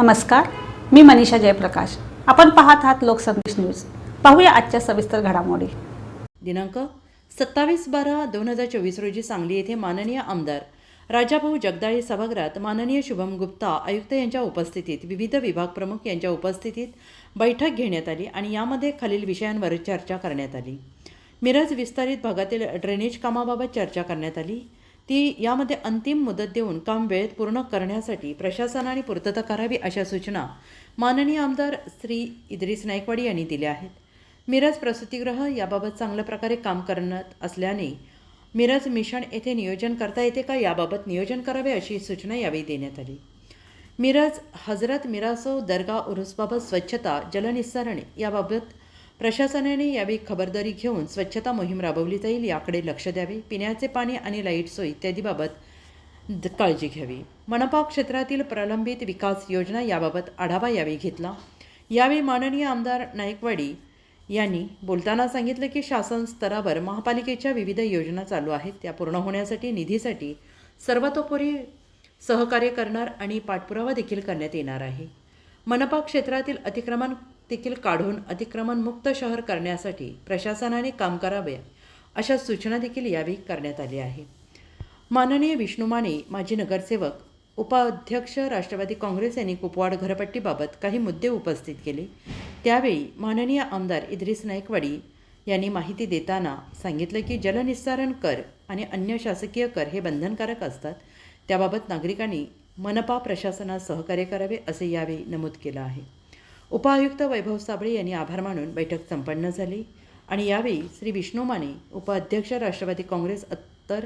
नमस्कार मी मनीषा जयप्रकाश. आपण पाहत आहात लोकसंदेश न्यूज. पाहूया आजच्या सविस्तर घडामोडी. दिनांक सत्तावीस बारा दोन हजार चोवीस रोजी सांगली येथे माननीय आमदार राजाभाऊ जगदाळे सभागृहात माननीय शुभम गुप्ता आयुक्त यांच्या उपस्थितीत विविध विभाग प्रमुख यांच्या उपस्थितीत बैठक घेण्यात आली आणि यामध्ये खालील विषयांवर चर्चा करण्यात आली. मिरज विस्तारित भागातील ड्रेनेज कामाबाबत चर्चा करण्यात आली. ती यामध्ये अंतिम मुदत देऊन काम वेळेत पूर्ण करण्यासाठी प्रशासनाने पूर्तता करावी अशा सूचना माननीय आमदार श्री इद्रिस नायकवाडी यांनी दिल्या आहेत. मिरज प्रसूतिगृह याबाबत चांगल्या प्रकारे काम करण्यात असल्याने मिरज मिशन येथे नियोजन करता येते का याबाबत नियोजन करावे अशी सूचना यावेळी देण्यात आली. मिरज हजरत मिरासो दर्गा उरुसबाबत स्वच्छता जलनिस्सारण याबाबत प्रशासनाने यावेळी खबरदारी घेऊन स्वच्छता मोहीम राबवली जाईल याकडे लक्ष द्यावे पिण्याचे पाणी आणि लाइट सोय इत्यादीबाबत काळजी घ्यावी. मनपा क्षेत्रातील प्रलंबित विकास योजना याबाबत आढावा यावेळी घेतला. यावेळी माननीय आमदार नायकवाडी यांनी बोलताना सांगितलं की शासन स्तरावर महापालिकेच्या विविध योजना चालू आहेत. त्या पूर्ण होण्यासाठी निधीसाठी सर्वतोपरी सहकार्य करणार आणि पाठपुरावा देखील करण्यात येणार आहे. मनपा क्षेत्रातील अतिक्रमण देखील काढून अतिक्रमण मुक्त शहर करण्यासाठी प्रशासनाने काम करावे अशा सूचना देखील यावेळी करण्यात आल्या आहे. माननीय विष्णू माने माजी नगरसेवक उपाध्यक्ष राष्ट्रवादी काँग्रेस यांनी कुपवाड घरपट्टीबाबत काही मुद्दे उपस्थित केले. त्यावेळी माननीय आमदार इद्रिस नायकवाडी यांनी माहिती देताना सांगितलं की जलनिस्सारण कर आणि अन्य शासकीय कर हे बंधनकारक असतात. त्याबाबत नागरिकांनी मनपा प्रशासनास सहकार्य करावे असे यावेळी नमूद केलं आहे. उपायुक्त वैभव साबळे यांनी आभार मानून बैठक संपन्न झाली. आणि यावेळी श्री विष्णू माने उपाध्यक्ष राष्ट्रवादी काँग्रेस अत्तर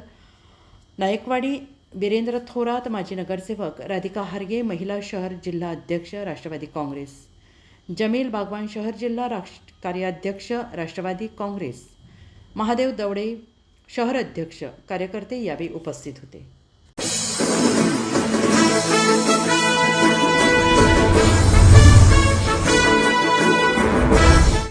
नायकवाडी वीरेंद्र थोरात माजी नगरसेवक राधिका हारगे महिला शहर जिल्हा अध्यक्ष राष्ट्रवादी काँग्रेस जमील बागवान शहर जिल्हा राष्ट्र कार्याध्यक्ष राष्ट्रवादी काँग्रेस महादेव दवडे शहर अध्यक्ष कार्यकर्ते यावेळी उपस्थित होते.